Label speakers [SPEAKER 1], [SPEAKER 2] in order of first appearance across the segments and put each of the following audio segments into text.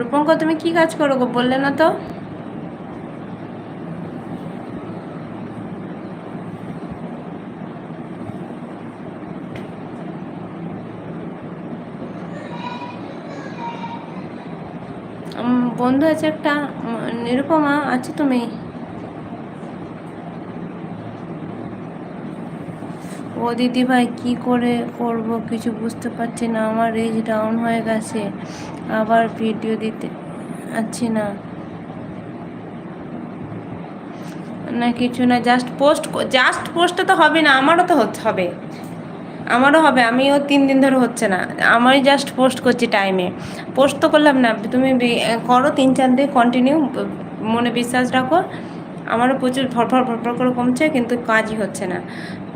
[SPEAKER 1] রূপঙ্কর, তুমি কি কাজ করো গো? বললে না তো। বন্ধু আছে একটা নিরুপমা, আছো তুমি? ও দিদি ভাই কি করে করব কিছু বুঝতে পারছি না, আমার রেজ ডাউন হয়ে গেছে, আবার ভিডিও দিতে পারছি না। না, কিছু না জাস্ট পোস্ট জাস্ট পোস্টটা তো হবে না, আমারও তো হবে। আমারও হবে, আমিও তিন দিন ধরে হচ্ছে না, আমারই জাস্ট পোস্ট করছি টাইমে পোস্ট তো করলাম না, তুমি করো, তিন চার দিন কন্টিনিউ মনে বিশ্বাস রাখো। আমারও প্রচুর ফরফর ফরফর করে কমছে, কিন্তু কাজই হচ্ছে না।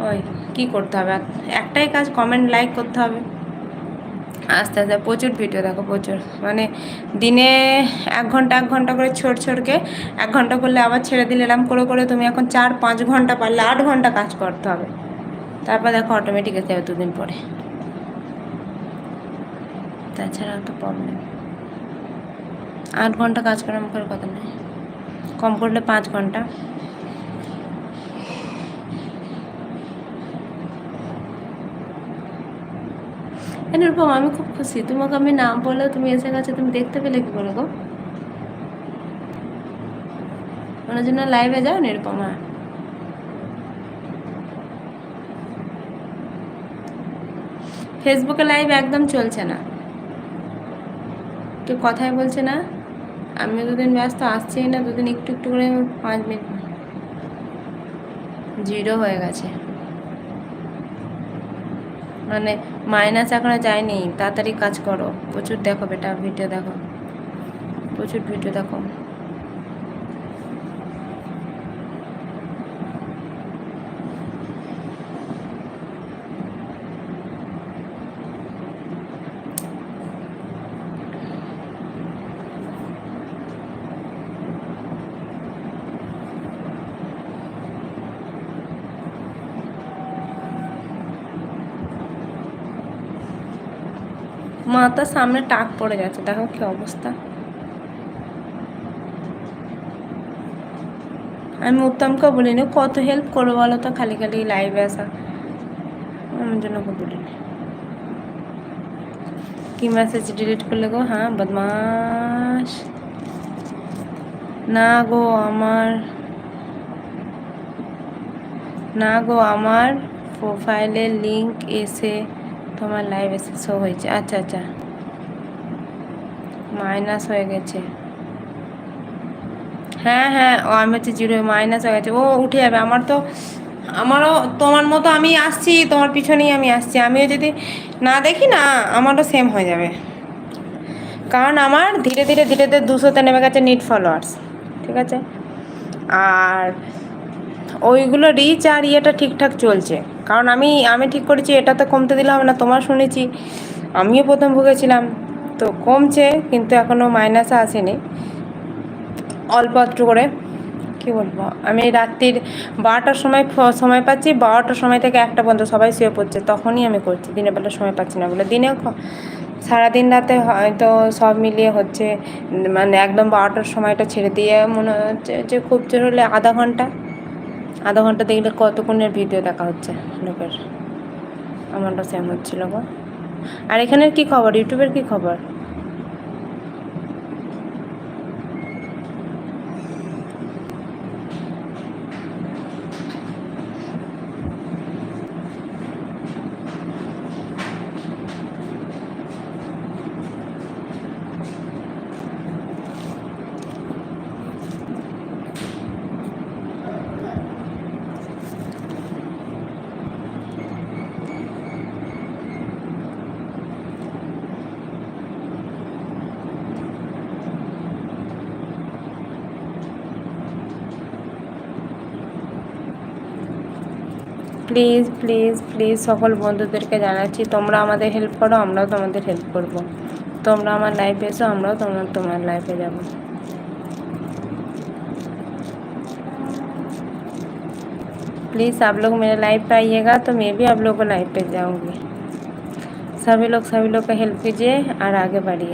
[SPEAKER 1] ওই, কি করতে হবে? একটাই কাজ কমেন্ট লাইক করতে হবে। আস্তে আস্তে, প্রচুর ভিডিও দেখো, প্রচুর। মানে দিনে এক ঘণ্টা এক ঘণ্টা করে ছোট ছোটকে, এক ঘণ্টা করলে আবার ছেড়ে দিলে এরম করে করে তুমি এখন চার, পাঁচ ঘণ্টা পারলে আট ঘণ্টা কাজ করতে হবে। তারপর দেখো অটোমেটিক এসে যাবে দুদিন পরে। তাছাড়া তো প্রবলেম আট ঘণ্টা কাজ করার মুখের কথা নেই। কম করলে পাঁচ ঘণ্টা। এরকম আমি খুব খুশি। তোমাকে আমি নাম বললে তুমি এসে গেছো, তুমি দেখতে পেলে কি করে গো? ওনার জন্য লাইভে যাও নিরুপমা। ফেসবুকে লাইভ একদম চলছে না। কেউ কথাই বলছে না। আমিও দুদিন ব্যস্ত, আসছেই না, দুদিন একটু একটু করে পাঁচ মিনিট। জিরো হয়ে গেছে। মানে মাইনাস এখনও যায়নি, তাড়াতাড়ি কাজ করো। প্রচুর দেখো বেটা ভিডিও দেখো। প্রচুর ভিডিও দেখো। মাথার সামনে টাক পড়ে গেছে, দেখো কি অবস্থা। আমি উত্তমকে বলিনি, কত হেল্প করব বলো তো, খালি খালি লাইভে আসা। আমার জন্য ওকে বলিনি। কি মেসেজ ডিলিট করলে গো? হ্যাঁ বদমাস না গো, আমার না গো, আমার প্রোফাইলের লিংক এসে তোমার লাইভ এসে শো হয়েছে। আচ্ছা আচ্ছা। মাইনাস হয়ে গেছে। হ্যাঁ হ্যাঁ ও, আমি হচ্ছে জিরো মাইনাস হয়ে গেছে। ও, উঠে যাবে। আমার তো, আমারও, তোমার মতো আমি আসছি, তোমার পিছনেই আমি আসছি। আমিও যদি না দেখি না, আমারও সেম হয়ে যাবে। কারণ আমার ধীরে ধীরে ধীরে ধীরে দুশোতে নেমে গেছে নিট ফলোয়ার্স ঠিক আছে? আর ওইগুলো রিচ আর ইয়েটা ঠিকঠাক চলছে। কারণ আমি আমি ঠিক করেছি এটা তো কমতে দিলে হবে না, তোমার শুনেছি। আমিও প্রথম ভুগেছিলাম, তো কমছে, কিন্তু এখনও মাইনাসে আসেনি। অল্প একটু করে, কী বলব? আমি রাত্রির বারোটার সময় সময় পাচ্ছি, বারোটার সময় থেকে একটা পর্যন্ত সবাই শুয়ে পড়ছে, তখনই আমি করছি, দিনের বেলা সময় পাচ্ছি না বলে। দিনে সারাদিন রাতে হয়তো সব মিলিয়ে হচ্ছে মানে একদম বারোটার সময়টা ছেড়ে দিয়ে মনে হচ্ছে যে খুব জোর হলে আধা ঘণ্টা। আধা ঘণ্টা দেখলে কতক্ষণের ভিডিও দেখা হচ্ছে লোকের? আমারটা সেম হচ্ছিল গো। আর এখানের কি খবর? ইউটিউবের কি খবর? প্লিজ প্লিজ প্লিজ সকল বন্ধুদেরকে জানাচ্ছি তোমরা আমাদের হেল্প করো আমরাও তোমাদের হেল্প করব তোমরা আমার লাইফে এসো আমরাও তোমার তোমার লাইফে যাব प्लीज़ आप लोग मेरे लाइफ पे आइएगा तो मैं भी आप लोग को लाइफ पे जाऊंगी सभी लोग सभी लोग का हेल्प कीजिए और आगे बढ़िए